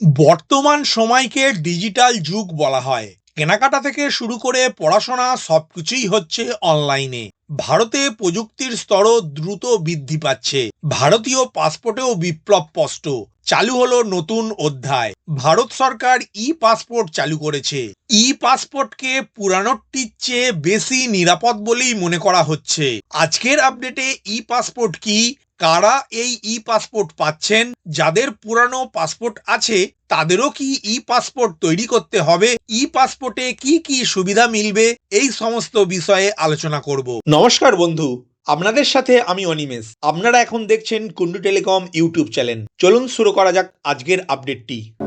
বর্তমান সময়কে ডিজিটাল যুগ বলা হয়। কেনাকাটা থেকে শুরু করে পড়াশোনা সবকিছুই হচ্ছে অনলাইনে। ভারতে প্রযুক্তির স্তরও দ্রুত বৃদ্ধি পাচ্ছে। ভারতীয় পাসপোর্টেও বিপ্লব স্পষ্ট। চালু হলো নতুন অধ্যায়। ভারত সরকার ই পাসপোর্ট চালু করেছে। ই পাসপোর্টকে পুরানোটির চেয়ে বেশি নিরাপদ বলেই মনে করা হচ্ছে। আজকের আপডেটে ই পাসপোর্ট কি? কারা এই ই পাসপোর্ট পাচ্ছেন? যাদের পুরানো পাসপোর্ট আছে, তাদেরও কি ই পাসপোর্ট তৈরি করতে হবে? ই পাসপোর্টে কি কি সুবিধা মিলবে? এই সমস্ত বিষয়ে আলোচনা করব। নমস্কার বন্ধু, আপনাদের সাথে আমি অনিমেষ। আপনারা এখন দেখছেন কুন্ডু টেলিকম ইউটিউব চ্যানেল। চলুন শুরু করা যাক আজকের আপডেটটি।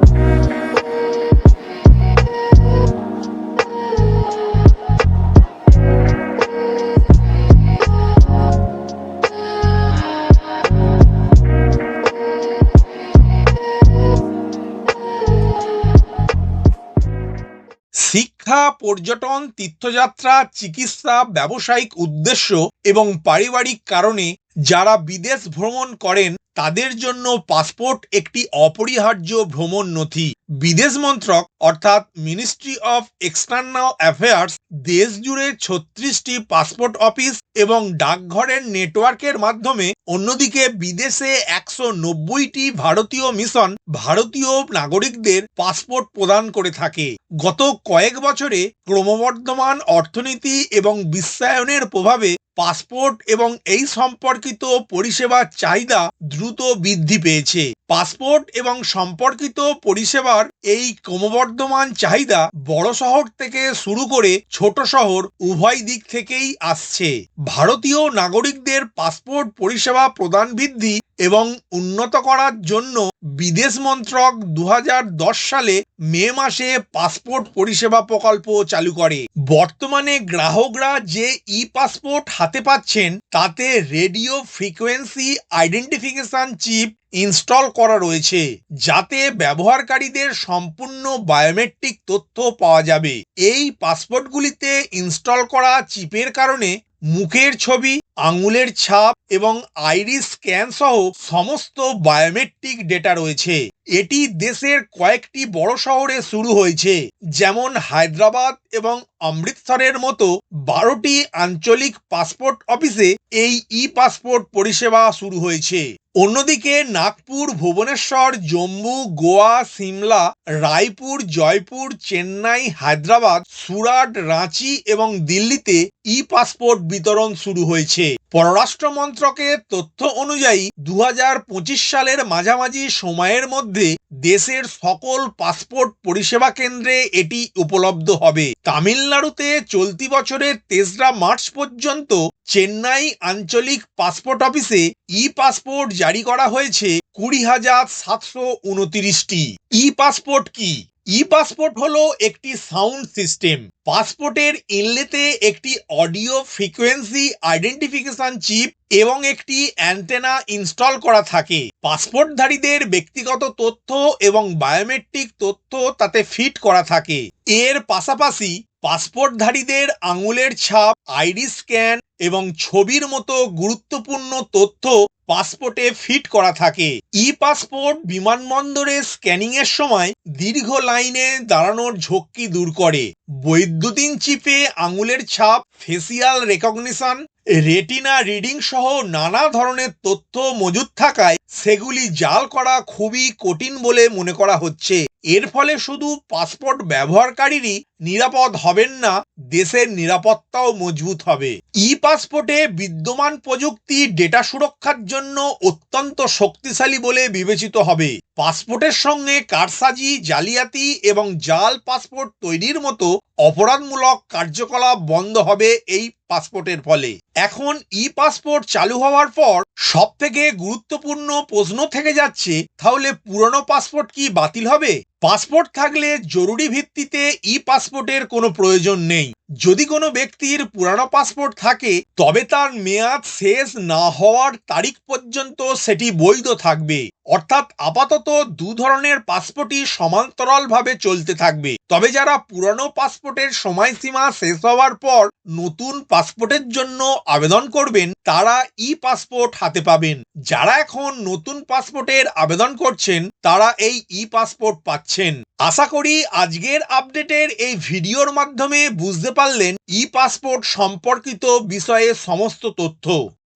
শিক্ষা পর্যটন তীর্থযাত্রা চিকিৎসা ব্যবসায়িক উদ্দেশ্য এবং পারিবারিক কারণে যারা বিদেশ ভ্রমণ করেন তাদের জন্য পাসপোর্ট একটি অপরিহার্য ভ্রমণ নথি। বিদেশ মন্ত্রক, অর্থাৎ মিনিস্ট্রি অফ এক্সটার্নাল অ্যাফেয়ার্স দেশ জুড়ে ছত্রিশটি পাসপোর্ট অফিস এবং ডাকঘরের নেটওয়ার্কের মাধ্যমে অন্যদিকে বিদেশে একশো নব্বইটি ভারতীয় মিশন ভারতীয় নাগরিকদের পাসপোর্ট প্রদান করে থাকে। গত কয়েক বছরে ক্রমবর্ধমান অর্থনীতি এবং বিশ্বায়নের প্রভাবে পাসপোর্ট এবং এই সম্পর্কিত পরিষেবার চাহিদা দ্রুত বৃদ্ধি পেয়েছে। পাসপোর্ট এবং সম্পর্কিত পরিষেবার এই ক্রমবর্ধমান চাহিদা বড় শহর থেকে শুরু করে ছোট শহর উভয় দিক থেকেই আসছে। ভারতীয় নাগরিকদের পাসপোর্ট পরিষেবা প্রদান বৃদ্ধি এবং উন্নত করার জন্য বিদেশ মন্ত্রক দু হাজার দশ সালে মে মাসে পাসপোর্ট পরিষেবা প্রকল্প চালু করে। বর্তমানে গ্রাহকরা যে ই পাসপোর্ট হাতে পাচ্ছেন, তাতে radio frequency identification chip install করা রয়েছে, যাতে ব্যবহারকারীদের সম্পূর্ণ বায়োমেট্রিক তথ্য পাওয়া যাবে। এই পাসপোর্টগুলিতে ইনস্টল করা চিপের কারণে মুখের ছবি আঙুলের ছাপ এবং আইরিস স্ক্যান সহ সমস্ত বায়োমেট্রিক ডেটা রয়েছে। এটি দেশের কয়েকটি বড় শহরে শুরু হয়েছে, যেমন হায়দ্রাবাদ এবং অমৃতসরের মতো বারোটি আঞ্চলিক পাসপোর্ট অফিসে এই ই পাসপোর্ট পরিষেবা শুরু হয়েছে। অন্যদিকে নাগপুর, ভুবনেশ্বর, জম্মু, গোয়া, সিমলা, রায়পুর, জয়পুর, চেন্নাই, হায়দ্রাবাদ, সুরাট, রাঁচি এবং দিল্লিতে ই পাসপোর্ট বিতরণ শুরু হয়েছে। পররাষ্ট্র মন্ত্রকের তথ্য অনুযায়ী দু হাজার পঁচিশ সালের মাঝামাঝি সময়ের মধ্যে দেশের সকল পাসপোর্ট পরিষেবা কেন্দ্রে এটি উপলব্ধ হবে। তামিলনাড়ুতে চলতি বছরের তেসরা মার্চ পর্যন্ত চেন্নাই আঞ্চলিক পাসপোর্ট অফিসে ই পাসপোর্ট জারি করা হয়েছে কুড়ি হাজার সাতশো উনতিরিশটি। ই পাসপোর্ট কি? ই পাসপোর্ট হলো একটি সাউন্ড সিস্টেম। পাসপোর্টের ইনলেতে একটি অডিও ফ্রিকোয়েন্সি আইডেন্টিফিকেশন চিপ এবং একটি অ্যান্টেনা ইনস্টল করা থাকে। পাসপোর্টধারীদের ব্যক্তিগত তথ্য এবং বায়োমেট্রিক তথ্য তাতে ফিট করা থাকে। এর পাশাপাশি পাসপোর্টধারীদের আঙুলের ছাপ, আইডি স্ক্যান এবং ছবির মতো গুরুত্বপূর্ণ তথ্য পাসপোর্টে ফিট করা থাকে। ই পাসপোর্ট বিমানবন্দরে স্ক্যানিং এর সময় দীর্ঘ লাইনে দাঁড়ানোর ঝক্কি দূর করে। বৈদ্যুতিন চিপে আঙুলের ছাপ, ফেসিয়াল রেকগনিশন, রেটিনা রিডিং সহ নানা ধরনের তথ্য মজুদ থাকায় সেগুলি জাল করা খুবই কঠিন বলে মনে করা হচ্ছে। এর ফলে শুধু পাসপোর্ট ব্যবহারকারীরই নিরাপদ হবেন না, দেশের নিরাপত্তাও মজবুত হবে। ই পাসপোর্টে বিদ্যমান প্রযুক্তি ডেটা সুরক্ষার জন্য অত্যন্ত শক্তিশালী বলে বিবেচিত হবে। পাসপোর্টের সঙ্গে কারসাজি, জালিয়াতি এবং জাল পাসপোর্ট তৈরির মতো অপরাধমূলক কার্যকলাপ বন্ধ হবে এই পাসপোর্টের ফলে। এখন ই পাসপোর্ট চালু হওয়ার পর সব থেকে গুরুত্বপূর্ণ প্রশ্ন থেকে যাচ্ছে, তাহলে পুরনো পাসপোর্ট কি বাতিল হবে? পাসপোর্ট থাকলে জরুরি ভিত্তিতে ই পাসপোর্টের কোনো প্রয়োজন নেই। যদি কোনো ব্যক্তির পুরানো পাসপোর্ট থাকে, তবে তার মেয়াদ শেষ না হওয়ার তারিখ পর্যন্ত সেটি বৈধ থাকবে। অর্থাৎ আপাতত দু ধরনের পাসপোর্টই সমান্তরালভাবে চলতে থাকবে। তবে যারা পুরানো পাসপোর্টের সময়সীমা শেষ হওয়ার পর নতুন পাসপোর্টের জন্য আবেদন করবেন, তারা ই পাসপোর্ট হাতে পাবেন। যারা এখন নতুন পাসপোর্টের আবেদন করছেন, তারা এই ই পাসপোর্ট পাচ্ছেন। আশা করি আজকের আপডেটের এই ভিডিওর মাধ্যমে বুঝতে পারলেন ই পাসপোর্ট সম্পর্কিত বিষয়ে সমস্ত তথ্য।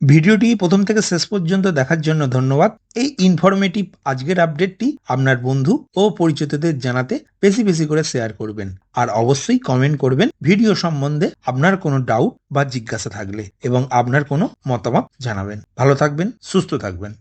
ভিডিওটি প্রথম থেকে শেষ পর্যন্ত দেখার জন্য ধন্যবাদ। এই ইনফরমেটিভ আজকের আপডেটটি আপনার বন্ধু ও পরিচিতদের জানাতে বেশি বেশি করে শেয়ার করবেন। আর অবশ্যই কমেন্ট করবেন ভিডিও সম্বন্ধে আপনার কোনো ডাউট বা জিজ্ঞাসা থাকলে এবং আপনার কোনো মতামত জানাবেন। ভালো থাকবেন, সুস্থ থাকবেন।